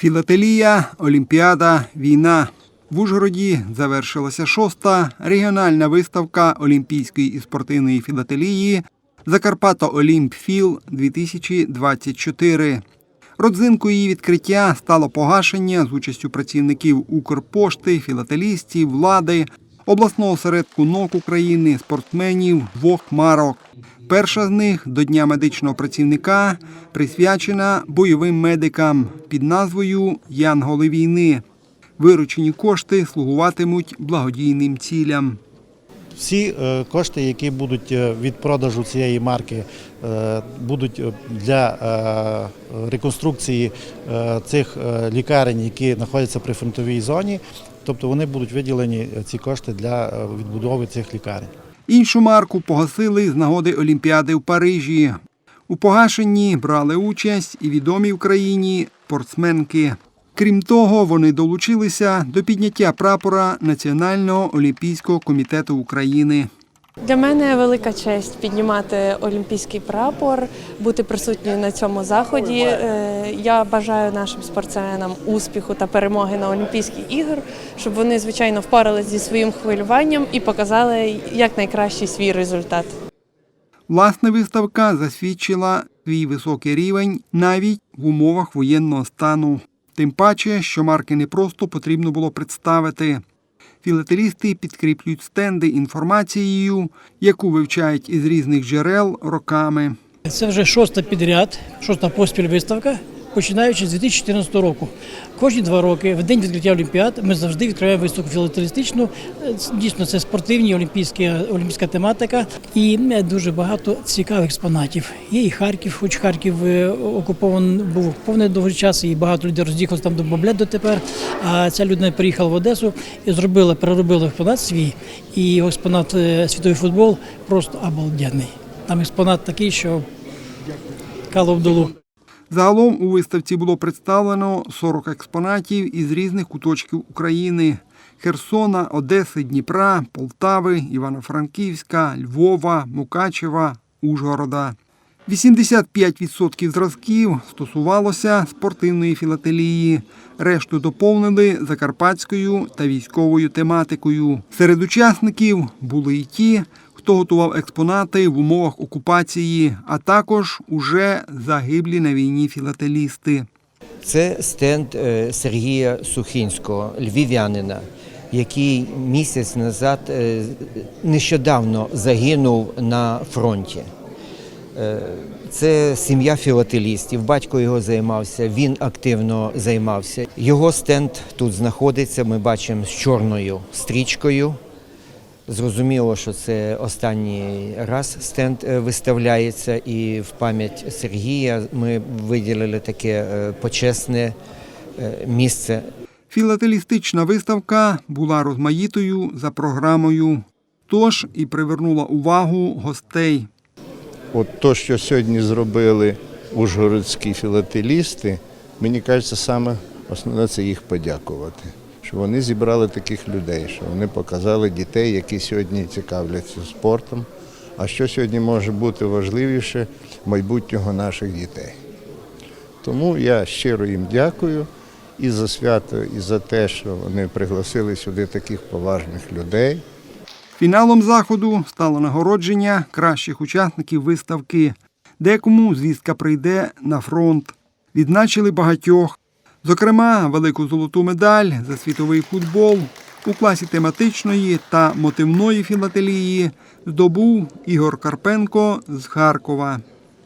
Філателія, Олімпіада, війна. В Ужгороді завершилася шоста регіональна виставка Олімпійської і спортивної філателії Закарпато Олімпфіл 2024. Родзинкою її відкриття стало погашення з участю працівників Укрпошти, філателістів, влади, обласного осередку НОК України, спортсменів двох марок. Перша з них до Дня медичного працівника присвячена бойовим медикам під назвою Янголи війни. Виручені кошти слугуватимуть благодійним цілям. Всі е, кошти, які будуть е, від продажу цієї марки, е, будуть для реконструкції цих лікарень, які знаходяться при фронтовій зоні. Тобто вони будуть виділені ці кошти для відбудови цих лікарень. Іншу марку погасили з нагоди Олімпіади в Парижі. У погашенні брали участь і відомі в країні спортсменки. Крім того, вони долучилися до підняття прапора Національного олімпійського комітету України. Для мене велика честь піднімати олімпійський прапор, бути присутньою на цьому заході. Е, Я бажаю нашим спортсменам успіху та перемоги на Олімпійських ігор, щоб вони звичайно впоралися зі своїм хвилюванням і показали якнайкращий свій результат. Власне, виставка засвідчила свій високий рівень навіть в умовах воєнного стану. Тим паче, що марки не просто потрібно було представити. Філателісти підкріплюють стенди інформацією, яку вивчають із різних джерел роками. Це вже шоста підряд, шоста поспіль виставка, починаючи з 2014 року. Кожні два роки, в день відкриття Олімпіад, ми завжди відкриваємо виставку філателістичну. Е, Дійсно, це спортивні олімпійські, олімпійська тематика і е, дуже багато цікавих експонатів. Є і Харків, хоч Харків е, окупований був окупований довгий час, і багато людей роз'їхалося там до Баблет дотепер. А ця людина приїхала в Одесу і зробила, переробила експонат свій. І експонат світовий футбол просто обалденний. Там експонат такий, що кало в долу. Загалом у виставці було представлено 40 експонатів із різних куточків України: Херсона, Одеси, Дніпра, Полтави, Івано-Франківська, Львова, Мукачева, Ужгорода. 85% зразків стосувалося спортивної філателії. Решту доповнили закарпатською та військовою тематикою. Серед учасників були й ті, хто готував експонати в умовах окупації, а також уже загиблі на війні філателісти. Це стенд е, Сергія Сухінського, львів'янина, який місяць назад е, нещодавно загинув на фронті. Е, Це сім'я філателістів. Батько його займався, він активно займався. Його стенд тут знаходиться. Ми бачимо з чорною стрічкою. Зрозуміло, що це останній раз стенд е, виставляється, і в пам'ять Сергія ми виділили таке е, почесне е, місце. Філателістична виставка була розмаїтою за програмою, тож і привернула увагу гостей. От то, що сьогодні зробили ужгородські філателісти, мені кажеться, саме основне це їх подякувати. Що вони зібрали таких людей, що вони показали дітей, які сьогодні цікавляться спортом. А що сьогодні може бути важливіше майбутнього наших дітей. Тому я щиро їм дякую і за свято, і за те, що вони пригласили сюди таких поважних людей. Фіналом заходу стало нагородження кращих учасників виставки. Декому звістка прийде на фронт. Відзначили багатьох. Зокрема, велику золоту медаль за світовий футбол у класі тематичної та мотивної філателії здобув Ігор Карпенко з Харкова.